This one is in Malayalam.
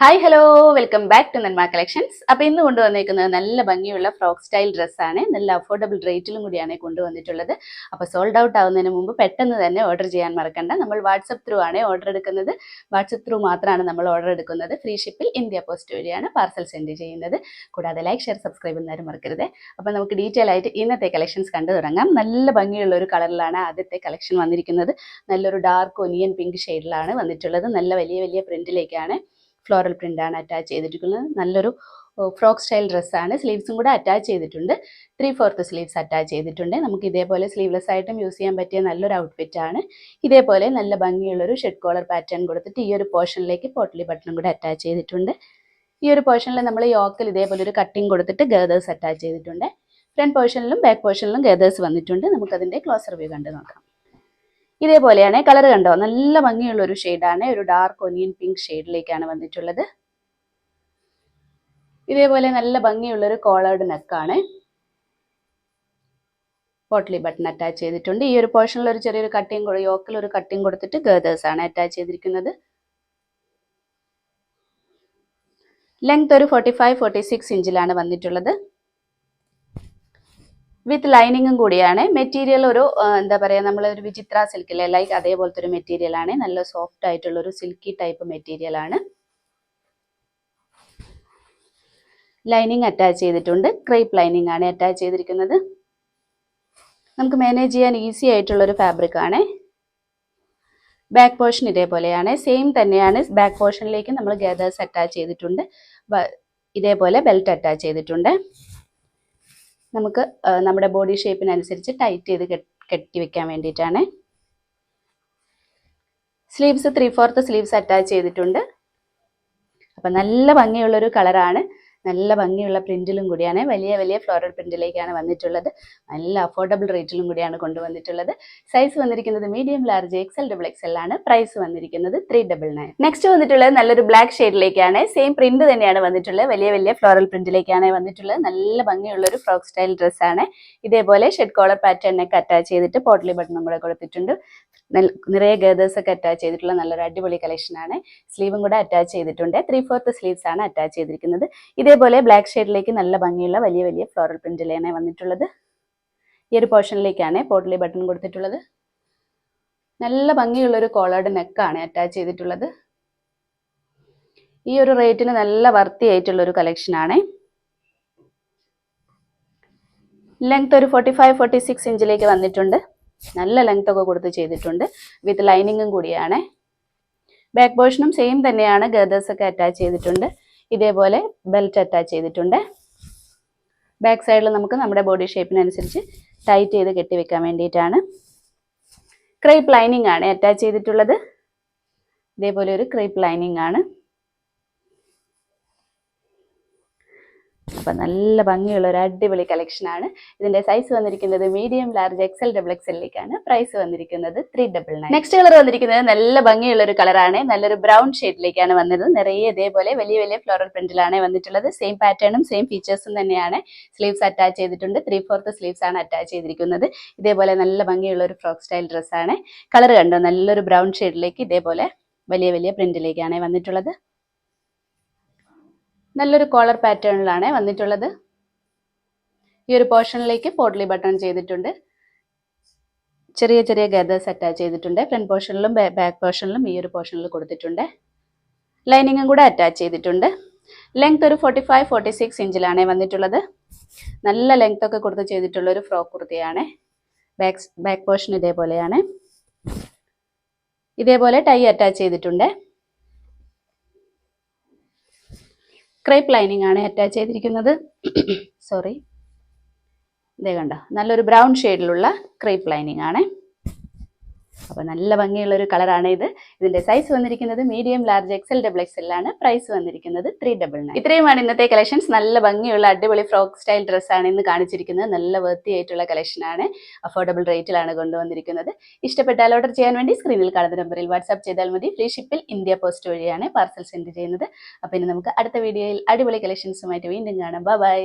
Hi hello welcome back to Nanma collections അപ്പോൾ ഇന്ന് കൊണ്ടുവന്നേക്കുന്നത് നല്ല ഭംഗിയുള്ള ഫ്രോക്ക് സ്റ്റൈൽ ഡ്രസ്സാണ് നല്ല അഫോർഡബിൾ റേറ്റിലും കൂടിയാണ് കൊണ്ടുവന്നിട്ടുള്ളത്. അപ്പോൾ സോൾഡ് ഔട്ട് ആവുന്നതിന് മുമ്പ് പെട്ടെന്ന് തന്നെ ഓർഡർ ചെയ്യാൻ മറക്കണ്ട. നമ്മൾ വാട്സപ്പ് ത്രൂ ആണ് ഓർഡർ എടുക്കുന്നത്. വാട്സപ്പ് ത്രൂ മാത്രമാണ് നമ്മൾ ഓർഡർ എടുക്കുന്നത്. ഫ്രീ ഷിപ്പിൽ ഇന്ത്യ പോസ്റ്റ് വഴിയാണ് പാർസൽ സെൻഡ് ചെയ്യുന്നത്. കൂടാതെ ലൈക്ക് ഷെയർ സബ്സ്ക്രൈബ് ചെയ്യുന്നവരും മറക്കരുത്. അപ്പോൾ നമുക്ക് ഡീറ്റെയിൽ ആയിട്ട് ഇന്നത്തെ കളക്ഷൻസ് കണ്ടു തുടങ്ങാം. നല്ല ഭംഗിയുള്ള ഒരു കളറിലാണ് ആദ്യത്തെ കളക്ഷൻ വന്നിരിക്കുന്നത്. നല്ലൊരു ഡാർക്ക് ഒനിയൻ പിങ്ക് ഷെയ്ഡിലാണ് വന്നിട്ടുള്ളത്. നല്ല വലിയ വലിയ പ്രിന്റിലേക്കാണ് ഫ്ലോറൽ പ്രിന്റാണ് അറ്റാച്ച് ചെയ്തിരിക്കുന്നത്. നല്ലൊരു ഫ്രോക്ക് സ്റ്റൈൽ ഡ്രസ്സാണ് സ്ലീവ്സും കൂടെ അറ്റാച്ച് ചെയ്തിട്ടുണ്ട്. ത്രീ ഫോർത്ത് സ്ലീവ്സ് അറ്റാച്ച് ചെയ്തിട്ടുണ്ട്. നമുക്ക് ഇതേപോലെ സ്ലീവ്ലെസ് ആയിട്ടും യൂസ് ചെയ്യാൻ പറ്റിയ നല്ലൊരു ഔട്ട്ഫിറ്റ് ആണ്. ഇതേപോലെ നല്ല ഭംഗിയുള്ളൊരു ഷെഡ് കോളർ പാറ്റേൺ കൊടുത്തിട്ട് ഈ ഒരു പോർഷനിലേക്ക് പോട്ടലി ബട്ടണും കൂടെ അറ്റാച്ച് ചെയ്തിട്ടുണ്ട്. ഈ ഒരു പോർഷനിൽ നമ്മൾ യോക്കിൽ ഇതേപോലെ ഒരു കട്ടിങ് കൊടുത്തിട്ട് ഗേദേഴ്സ് അറ്റാച്ച് ചെയ്തിട്ടുണ്ട്. ഫ്രണ്ട് പോർഷനിലും ബാക്ക് പോർഷനിലും ഗേദേഴ്സ് വന്നിട്ടുണ്ട്. നമുക്കതിന്റെ ക്ലോസർ വ്യൂ കണ്ടു നോക്കാം. ഇതേപോലെയാണ് കളർ കണ്ടോ? നല്ല ഭംഗിയുള്ള ഒരു ഷെയ്ഡാണ് ഒരു ഡാർക്ക് ഒനിയൻ പിങ്ക് ഷെയ്ഡിലേക്കാണ് വന്നിട്ടുള്ളത്. ഇതേപോലെ നല്ല ഭംഗിയുള്ള ഒരു കോളേർഡ് നെക്കാണ് പോട്ട്ലി ബട്ടൺ അറ്റാച്ച് ചെയ്തിട്ടുണ്ട്. ഈ ഒരു പോർഷനിൽ ഒരു ചെറിയൊരു കട്ടിങ് യോക്കിൽ ഒരു കട്ടിങ് കൊടുത്തിട്ട് ഗേദേഴ്സ് ആണ് അറ്റാച്ച് ചെയ്തിരിക്കുന്നത്. ലെങ്ത് ഒരു ഫോർട്ടി ഫൈവ് ഫോർട്ടി സിക്സ് ഇഞ്ചിലാണ് വന്നിട്ടുള്ളത്. വിത്ത് ലൈനിങ്ങും കൂടിയാണ്. മെറ്റീരിയൽ ഒരു എന്താ പറയുക നമ്മൾ ഒരു വിചിത്ര അല്ലേ ലൈക്ക് അതേപോലത്തെ ഒരു മെറ്റീരിയൽ ആണ്. നല്ല സോഫ്റ്റ് ആയിട്ടുള്ള ഒരു സിൽക്കി ടൈപ്പ് മെറ്റീരിയൽ ആണ്. ലൈനിങ് അറ്റാച്ച് ചെയ്തിട്ടുണ്ട്. ക്രേപ്പ് ലൈനിങ് ആണ് അറ്റാച്ച് ചെയ്തിരിക്കുന്നത്. നമുക്ക് മാനേജ് ചെയ്യാൻ ഈസി ആയിട്ടുള്ള ഒരു ഫാബ്രിക് ആണ്. ബാക്ക് പോർഷൻ ഇതേപോലെയാണ്. സെയിം തന്നെയാണ്. ബാക്ക് പോർഷനിലേക്ക് നമ്മൾ ഗേദേഴ്സ് അറ്റാച്ച് ചെയ്തിട്ടുണ്ട്. ഇതേപോലെ ബെൽറ്റ് അറ്റാച്ച് ചെയ്തിട്ടുണ്ട്. നമുക്ക് നമ്മുടെ ബോഡി ഷേപ്പിനനുസരിച്ച് ടൈറ്റ് ചെയ്ത് കെട്ടി വെക്കാൻ വേണ്ടിയിട്ടാണ്. Sleeves three fourth sleeves attach ചെയ്തിട്ടുണ്ട്. അപ്പം നല്ല ഭംഗിയുള്ളൊരു കളറാണ് നല്ല ഭംഗിയുള്ള പ്രിന്റിലും കൂടിയാണ്. വലിയ വലിയ ഫ്ലോറൽ പ്രിന്റിലേക്കാണ് വന്നിട്ടുള്ളത്. നല്ല അഫോർഡബിൾ റേറ്റിലും കൂടിയാണ് കൊണ്ടുവന്നിട്ടുള്ളത്. സൈസ് വന്നിരിക്കുന്നത് medium large XL double XL ആണ്. പ്രൈസ് വന്നിരിക്കുന്നത് ത്രീ ഡബിൾ നയൻ നെക്സ്റ്റ് വന്നിട്ടുള്ളത് നല്ലൊരു ബ്ലാക്ക് ഷെയ്ഡിലേക്കാണ് സെയിം പ്രിന്റ് തന്നെയാണ് വന്നിട്ടുള്ളത്. വലിയ വലിയ ഫ്ലോറൽ പ്രിന്റിലേക്കാണ് വന്നിട്ടുള്ളത്. നല്ല ഭംഗിയുള്ള ഒരു ഫ്രോക്ക് സ്റ്റൈൽ ഡ്രസ്സാണ് ഇതേപോലെ ഷെഡ് കോളർ പാറ്റേണിനൊക്കെ അറ്റാച്ച് ചെയ്തിട്ട് പോട്ടലി ബട്ടണും കൂടെ കൊടുത്തിട്ടുണ്ട്. നിറയെ ഗേദേഴ്സ് ഒക്കെ അറ്റാച്ച് ചെയ്തിട്ടുള്ള നല്ലൊരു അടിപൊളി കളക്ഷൻ ആണ്. സ്ലീവും കൂടെ അറ്റാച്ച് ചെയ്തിട്ടുണ്ട്. ത്രീ ഫോർത്ത് സ്ലീവ്സ് ആണ് അറ്റാച്ച് ചെയ്തിരിക്കുന്നത്. ഇതേപോലെ ബ്ലാക്ക് ഷെയ്ഡിലേക്ക് നല്ല ഭംഗിയുള്ള വലിയ വലിയ ഫ്ലോറൽ പ്രിന്റിലാണ് വന്നിട്ടുള്ളത്. ഈ ഒരു പോർഷനിലേക്കാണ് പോട്ടിലി ബട്ടൺ കൊടുത്തിട്ടുള്ളത്. നല്ല ഭംഗിയുള്ള ഒരു കോളേർഡ് നെക്കാണ് അറ്റാച്ച് ചെയ്തിട്ടുള്ളത്. ഈ ഒരു റേറ്റിന് നല്ല വർത്തി ആയിട്ടുള്ള ഒരു കളക്ഷൻ ആണ്. ലെങ്ത് ഒരു ഫോർട്ടി ഫൈവ് ഫോർട്ടി സിക്സ് ഇഞ്ചിലേക്ക് വന്നിട്ടുണ്ട്. നല്ല ലെങ്ത് ഒക്കെ കൊടുത്ത് ചെയ്തിട്ടുണ്ട്. വിത്ത് ലൈനിങ്ങും കൂടിയാണ്. ബാക്ക് പോർഷനും സെയിം തന്നെയാണ്. ഗേദേഴ്സ് ഒക്കെ അറ്റാച്ച് ചെയ്തിട്ടുണ്ട്. ഇതേപോലെ ബെൽറ്റ് അറ്റാച്ച് ചെയ്തിട്ടുണ്ട്. ബാക്ക് സൈഡിൽ നമുക്ക് നമ്മുടെ ബോഡി ഷേപ്പിനനുസരിച്ച് ടൈറ്റ് ചെയ്ത് കെട്ടിവെക്കാൻ വേണ്ടിയിട്ടാണ്. ക്രൈപ്പ് ലൈനിങ് ആണ് അറ്റാച്ച് ചെയ്തിട്ടുള്ളത്. ഇതേപോലെ ഒരു ക്രൈപ്പ് ലൈനിങ് ആണ്. അപ്പം നല്ല ഭംഗിയുള്ള ഒരു അടിപൊളി കളക്ഷനാണ് ഇതിന്റെ സൈസ് വന്നിരിക്കുന്നത് മീഡിയം ലാർജ് എക്സൽ ഡബിൾ എക്സലിലേക്കാണ് പ്രൈസ് വന്നിരിക്കുന്നത് three double nine next colour വന്നിരിക്കുന്നത് നല്ല ഭംഗിയുള്ള ഒരു കളറാണ് നല്ലൊരു ബ്രൗൺ ഷെയ്ഡിലേക്കാണ് വന്നത്. നിറയെ ഇതേപോലെ വലിയ വലിയ ഫ്ലോറൽ പ്രിന്റിലാണ് വന്നിട്ടുള്ളത്. സെയിം പാറ്റേണും സെയിം ഫീച്ചേഴ്സും തന്നെയാണ് സ്ലീവ്സ് അറ്റാച്ച് ചെയ്തിട്ടുണ്ട്. ത്രീ ഫോർത്ത് സ്ലീവ്സ് ആണ് അറ്റാച്ച് ചെയ്തിരിക്കുന്നത്. ഇതേപോലെ നല്ല ഭംഗിയുള്ള ഒരു ഫ്രോക്ക് സ്റ്റൈൽ ഡ്രസ്സാണ് കളർ കണ്ടോ? നല്ലൊരു ബ്രൗൺ ഷെയ്ഡിലേക്ക് ഇതേപോലെ വലിയ വലിയ പ്രിന്റിലേക്കാണ് വന്നിട്ടുള്ളത്. നല്ലൊരു കോളർ പാറ്റേണിലാണ് വന്നിട്ടുള്ളത്. ഈ ഒരു പോർഷനിലേക്ക് പോട്ട്ലി ബട്ടൺ ചെയ്തിട്ടുണ്ട്. ചെറിയ ചെറിയ ഗദേഴ്സ് അറ്റാച്ച് ചെയ്തിട്ടുണ്ട്. ഫ്രണ്ട് പോർഷനിലും ബാക്ക് പോർഷനിലും ഈ ഒരു പോർഷനിൽ കൊടുത്തിട്ടുണ്ട്. ലൈനിങ്ങും കൂടെ അറ്റാച്ച് ചെയ്തിട്ടുണ്ട്. ലെങ്ത് ഒരു ഫോർട്ടി ഫൈവ് ഫോർട്ടി സിക്സ് ഇഞ്ചിലാണ് വന്നിട്ടുള്ളത്. നല്ല ലെങ്ത് ഒക്കെ കൊടുത്ത് ചെയ്തിട്ടുള്ള ഒരു ഫ്രോക്ക് കുർത്തിയാണ്. ബാക്ക് ബാക്ക് പോർഷൻ ഇതേപോലെയാണ്. ഇതേപോലെ ടൈ അറ്റാച്ച് ചെയ്തിട്ടുണ്ട്. ക്രേപ്പ് ലൈനിങ് ആണ് അറ്റാച്ച് ചെയ്തിരിക്കുന്നത്. സോറി ഇതേ കണ്ട. നല്ലൊരു ബ്രൗൺ ഷെയ്ഡിലുള്ള ക്രേപ്പ് ലൈനിങ് ആണ്. അപ്പോൾ നല്ല ഭംഗിയുള്ള ഒരു കളറാണ് ഇത്. ഇതിന്റെ സൈസ് വന്നിരിക്കുന്നത് medium large XL double XL ആണ്. പ്രൈസ് വന്നിരിക്കുന്നത് ത്രീ ഡബിൾ നയൻ ഇത്രയുമാണ് ഇന്നത്തെ കളക്ഷൻസ് നല്ല ഭംഗിയുള്ള അടിപൊളി ഫ്രോക്ക് സ്റ്റൈൽ ഡ്രസ്സാണ് ഇന്ന് കാണിച്ചിരിക്കുന്നത്. നല്ല വൃത്തി ആയിട്ടുള്ള കളക്ഷൻ ആണ്. അഫോർഡബിൾ റേറ്റിലാണ് കൊണ്ടുവന്നിരിക്കുന്നത്. ഇഷ്ടപ്പെട്ടാൽ ഓർഡർ ചെയ്യാൻ വേണ്ടി സ്ക്രീനിൽ കാണുന്ന നമ്പറിൽ വാട്സ്ആപ്പ് ചെയ്താൽ മതി. ഫ്രീ ഷിപ്പിൽ ഇന്ത്യ പോസ്റ്റ് വഴിയാണ് പാർസൽ സെൻഡ് ചെയ്യുന്നത്. അപ്പോൾ ഇനി നമുക്ക് അടുത്ത വീഡിയോയിൽ അടിപൊളി കളക്ഷൻസുമായിട്ട് വീണ്ടും കാണാം. ബൈ